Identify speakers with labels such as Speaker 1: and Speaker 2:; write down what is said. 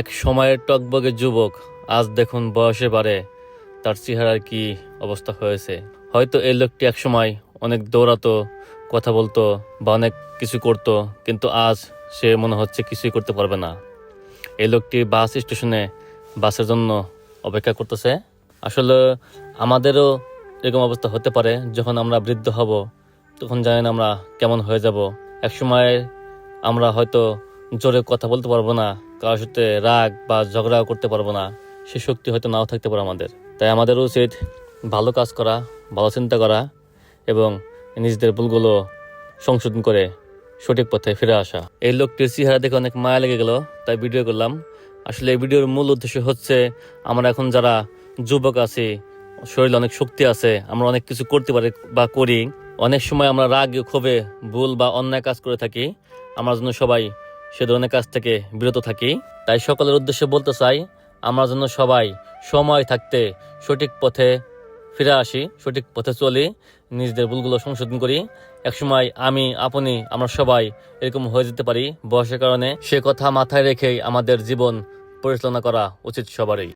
Speaker 1: এক সময়ের টকবগে যুবক, আজ দেখুন বয়সে বাড়ে, তার চেহারার কি অবস্থা হয়েছে? হয়তো এই লোকটি এক সময় অনেক দৌড়াতো, কথা বলতো বা অনেক কিছু করতো, কিন্তু আজ সে মনে হচ্ছে কিছুই করতে পারবে না। এই লোকটি বাস স্টেশনে বাসের জন্য অপেক্ষা করতেছে। আসলে আমাদেরও এরকম অবস্থা হতে পারে, যখন আমরা বৃদ্ধ হব, তখন জানি না আমরা কেমন হয়ে যাব। একসময় আমরা হয়তো জোরে কথা বলতে পারব না, কারোর সাথে রাগ বা ঝগড়া করতে পারব না, সে শক্তি হয়তো নাও থাকতে পারে আমাদের। তাই আমাদের উচিত ভালো কাজ করা, ভালো চিন্তা করা এবং নিজেদের ভুলগুলো সংশোধন করে সঠিক পথে ফিরে আসা। এই লোকটির চেহারা দেখে অনেক মায়া লেগে গেল, তাই ভিডিও করলাম। আসলে এই ভিডিওর মূল উদ্দেশ্য হচ্ছে, আমরা এখন যারা যুবক আছি, শরীরে অনেক শক্তি আছে, আমরা অনেক কিছু করতে পারি বা করি। অনেক সময় আমরা রাগ, ক্ষোভে ভুল বা অন্যায় কাজ করে থাকি, আমরা জন্য সবাই সে ধরনের কাজ থেকে বিরত থাকি। তাই সকলের উদ্দেশ্যে বলতে চাই, আমরা যেন সবাই সময় থাকতে সঠিক পথে ফিরে আসি, সঠিক পথে চলি, নিজেদের ভুলগুলো সংশোধন করি। একসময় আমি, আপনি, আমরা সবাই এরকম হয়ে যেতে পারি। বয়সের কারণে সে কথা মাথায় রেখেই আমাদের জীবন পরিচালনা করা উচিত সবারই।